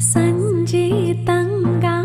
சஞ்சீ தங்கா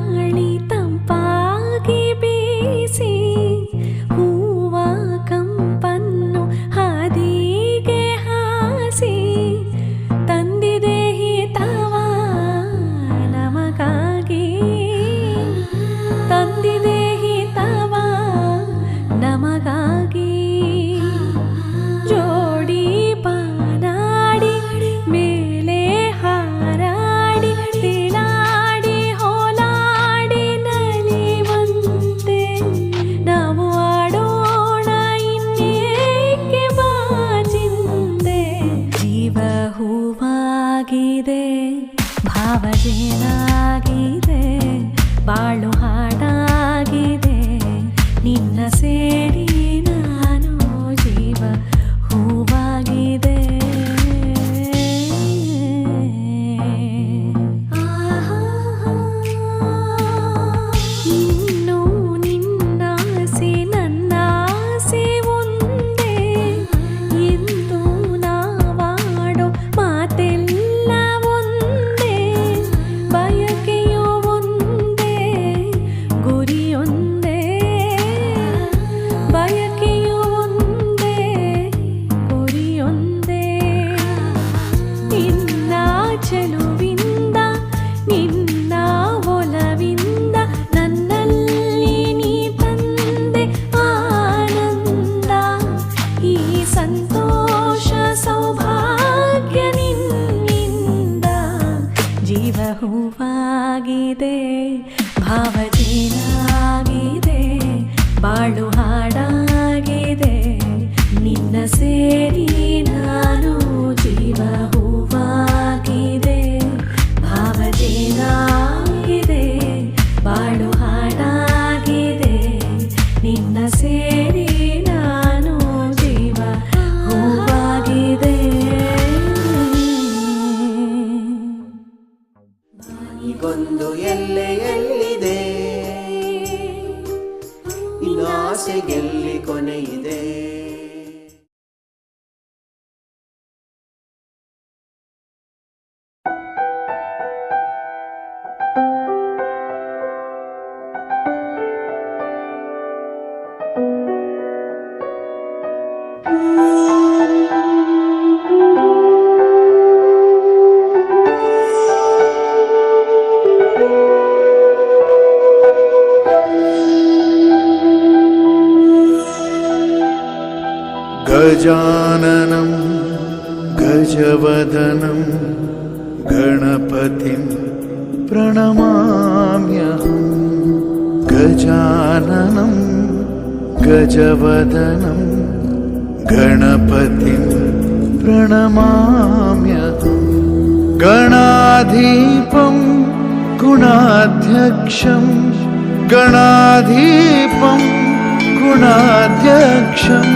गजाननं गजवदनं गणपतिं प्रणमाम्यहं। गजाननं गजवदनं गणपतिं प्रणमाम्यहं। गणाधीपं गुणाध्यक्षं गणाधीपं गुणाध्यक्षम्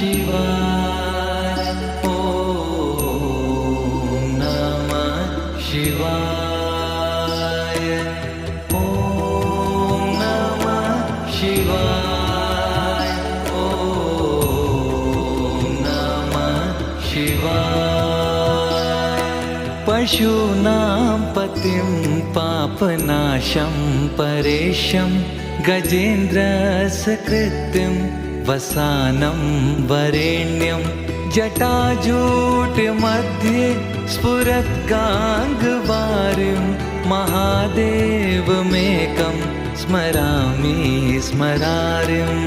शिवाय। ॐ नमः शिवाय। ॐ नमः शिवाय। ॐ नमः शिवाय। पशूनां पतिं पापनाशं परेशं गजेन्द्रस्य कृत्यम् वसानं वरेण्यं जटाजूटमध्ये स्फुरत्गाङ्गवारिं महादेवमेकं स्मरामि स्मरारिम्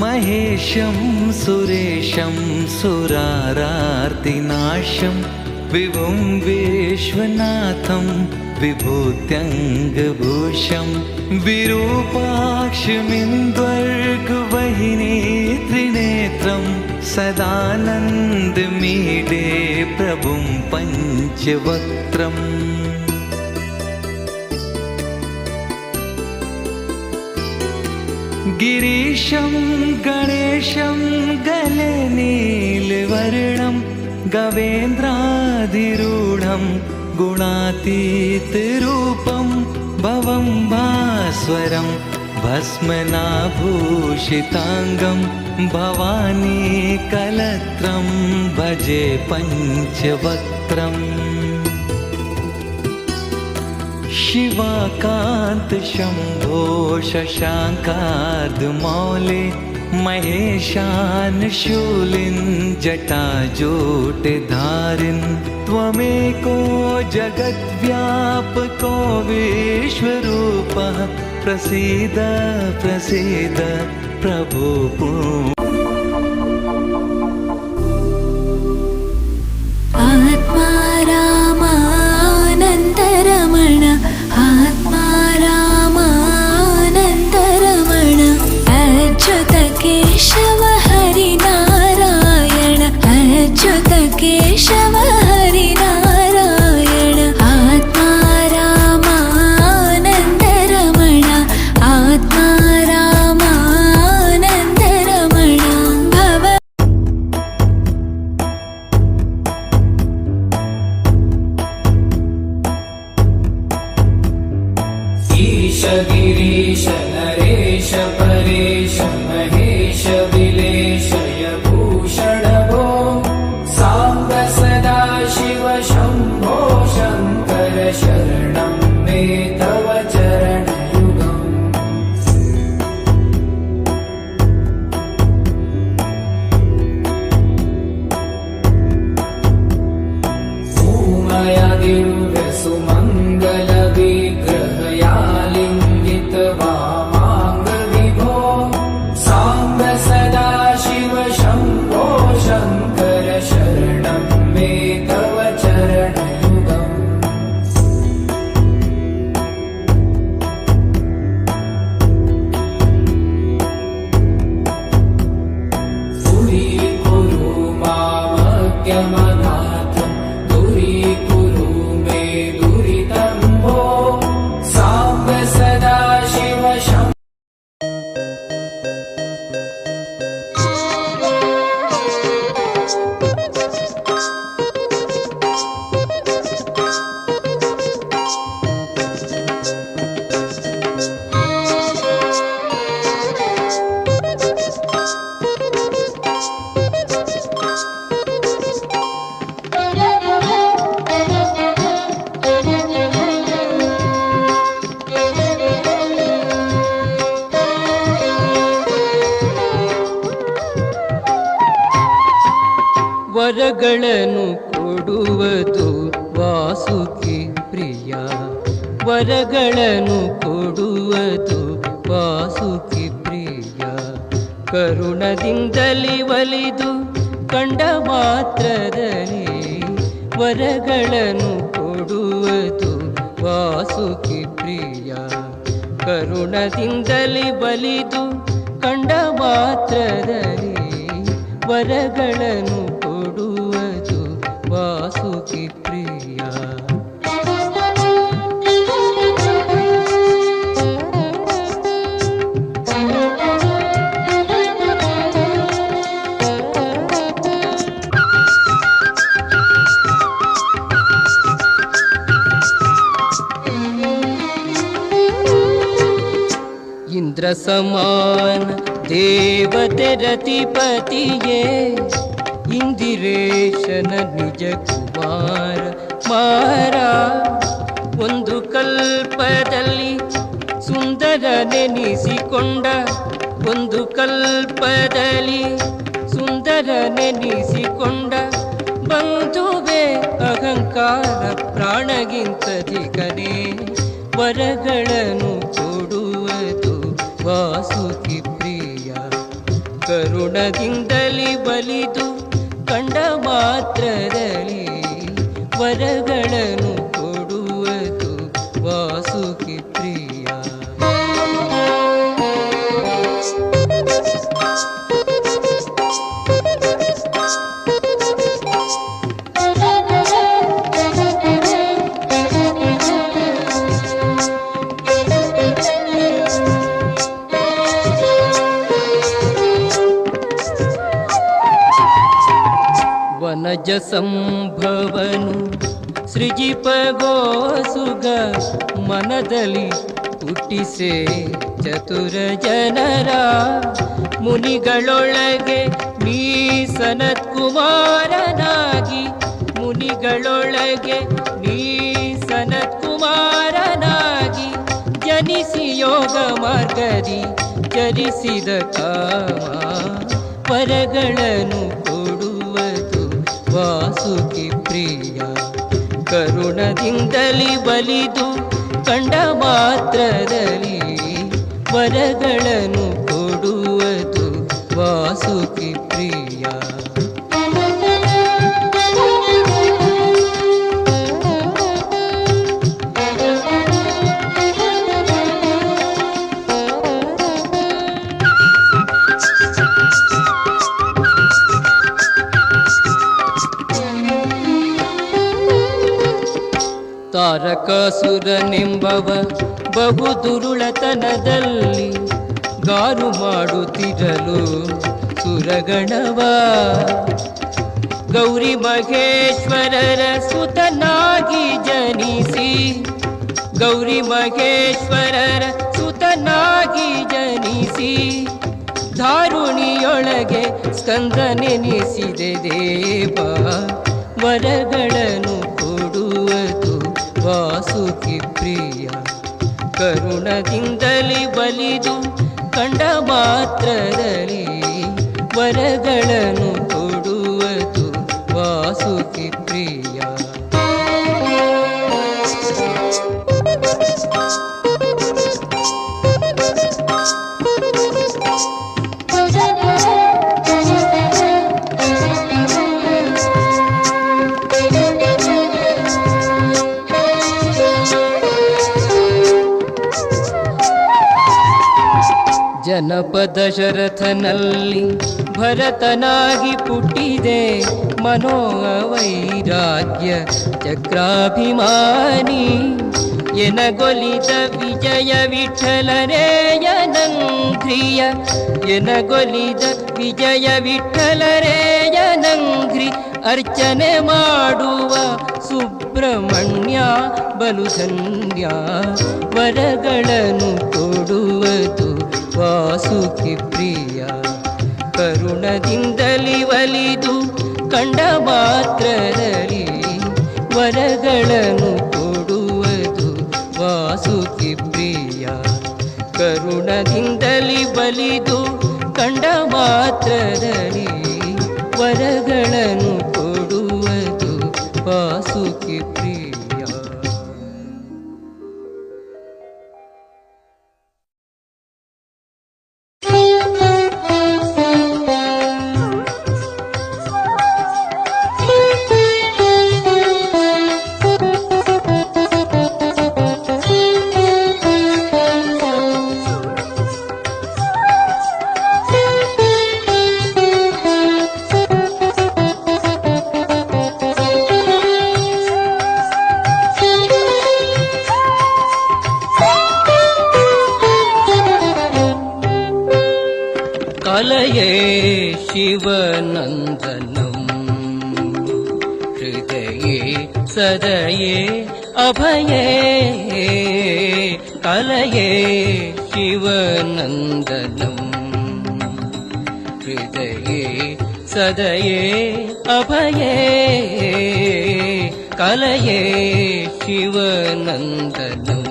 महेशं सुरेशं सुरारार्तिनाशं विभुं विश्वनाथं विभूत्यङ्गभूषं विरूपाक्षमिन्द्वर्गवहिनी त्रिनेत्रं सदानन्दमीडे प्रभुं पञ्चवक्त्रम्। गिरीशं गणेशं गले गवेन्द्राधिरूढं गुणातीतरूपं भवं भास्वरं भस्मनाभूषिताङ्गं भवानी कलत्रं भजे पञ्चवक्त्रम्। शिवाकान्त शम्भो शशाङ्कार्धमौले महेशान् शूलिन् जटाजूटधारिन् त्वमेको जगद्व्यापको विश्वरूपः प्रसीद प्रसीद प्रभो पू- आत्मा रामानन्दरमण కేశవా ശരണം മേ ವರಗಳನ್ನು ಕೊಡುವುದು ವಾಸುಕಿ ಪ್ರಿಯ. ಕರುಣದಿಂದಲಿ ಒಲಿದು ಕಂಡ ಮಾತ್ರದಲ್ಲಿ ವರಗಳನ್ನು ಕೊಡುವುದು ವಾಸುಕಿ ಪ್ರಿಯ. ಕರುಣದಿಂದಲಿ ಬಲಿದು ಕಂಡ ಮಾತ್ರದಲ್ಲಿ ವರಗಳನ್ನು ದೇವತೆ ರತಿಪತಿಯೇ ಇಂದಿರೇಶನ ನಿಜ ಕುಮಾರ ಮಾರ ಒಂದು ಕಲ್ಪದಲ್ಲಿ ಸುಂದರ ನೆನಿಸಿಕೊಂಡ, ಒಂದು ಕಲ್ಪದಲ್ಲಿ ಸುಂದರ ನೆನಿಸಿಕೊಂಡ, ಬಂಧುವೆ ಅಹಂಕಾರ ಪ್ರಾಣಗಿಂತಧಿಕನೇ ವರಗಳನ್ನು ಕೊಡುವುದು ವಾಸುಕಿ ಪ್ರಿಯ. ಕರುಣದಿಂದಲಿ ಬಲಿದು ಕಂಡ ಮಾತ್ರದಲ್ಲಿ ವರಗಳನ್ನು ಸೃಜಿಪಗೋಸುಗ ಮನದಲ್ಲಿ ಹುಟ್ಟಿಸೆ ಚತುರ ಜನರ ಮುನಿಗಳೊಳಗೆ ನೀ ಸನತ್ ಕುಮಾರನಾಗಿ ಮುನಿಗಳೊಳಗೆ ನೀ ಸನತ್ ಕುಮಾರನಾಗಿ ಜನಿಸಿ ಯೋಗ ಮಾರ್ಗದಿ, ಜನಿಸಿದ ಕಾಮ ವರಗಳನ್ನು ಕರುಣದಿಂದಲಿ ಬಲಿದು ಕಂಡ ಮಾತ್ರದಲ್ಲಿ ವರಗಳನ್ನು ಕೊಡುವುದು ವಾಸುಕಿ ತಾರಕಾಸುರನೆಂಬವ ಬಹು ದುರುಳತನದಲ್ಲಿ ಗಾರು ಮಾಡುತ್ತಿರಲು ಸುರಗಣವ. ಗೌರಿ ಮಹೇಶ್ವರರ ಸುತನಾಗಿ ಜನಿಸಿ, ಗೌರಿ ಮಹೇಶ್ವರರ ಸುತನಾಗಿ ಜನಿಸಿ, ಧಾರುಣಿಯೊಳಗೆ ಸ್ಕಂದನೆನಿಸಿದೆ ದೇವ ವರಗಳನ್ನು ಕರುಣದಿಂದಲಿ ಬಲಿದು ಕಂಡ ಮಾತ್ರದಲ್ಲಿ ಜನಪದ ದಶರಥನಲ್ಲಿ ಭರತನಾಗಿ ಪುಟ್ಟಿದೆ ಮನೋವೈರಾಗ್ಯ ಚಕ್ರಾಭಿಮಾನಿ. ಎನಗೊಲಿದ ವಿಜಯ ವಿಠಲರೇಯನಂಘ್ರಿಯ ಎನಗೊಲಿದ ವಿಜಯ ವಿಠಲರೇಯನಂಘ್ರಿ ಅರ್ಚನೆ ಮಾಡುವ ಸುಬ್ರಹ್ಮಣ್ಯ ಬಲು ಧನ್ಯ ವರಗಳನ್ನು ಕೊಡುವುದು ವಾಸುಕಿ ಪ್ರಿಯ ಕರುಣದಿಂದಲಿ ಒಲಿದು ಕಂಡ ಮಾತ್ರದಲ್ಲಿ ವರಗಳನ್ನು ಕೊಡುವುದು ವಾಸುಕಿ ಪ್ರಿಯ ಕರುಣದಿಂದಲಿ ಬಲಿದು ಕಂಡ ಮಾತ್ರದಲ್ಲಿ शिवनन्दनम्। हृदये सदये अभये कलये शिवनन्दनम्। हृदये सदये अभये कलये शिवनन्दनम्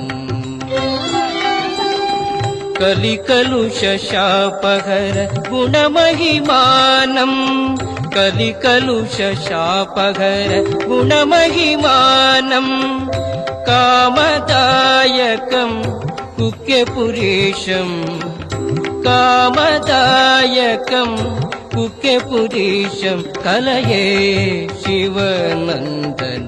कलिकलुषशापहर गुणमहिमानम्। कलिकलुषशापहर गुणमहिमानम्। कामदायकम् कुक्यपुरीशम् कामदायकम् कुक्यपुरीशम् कलये शिवनन्दनम्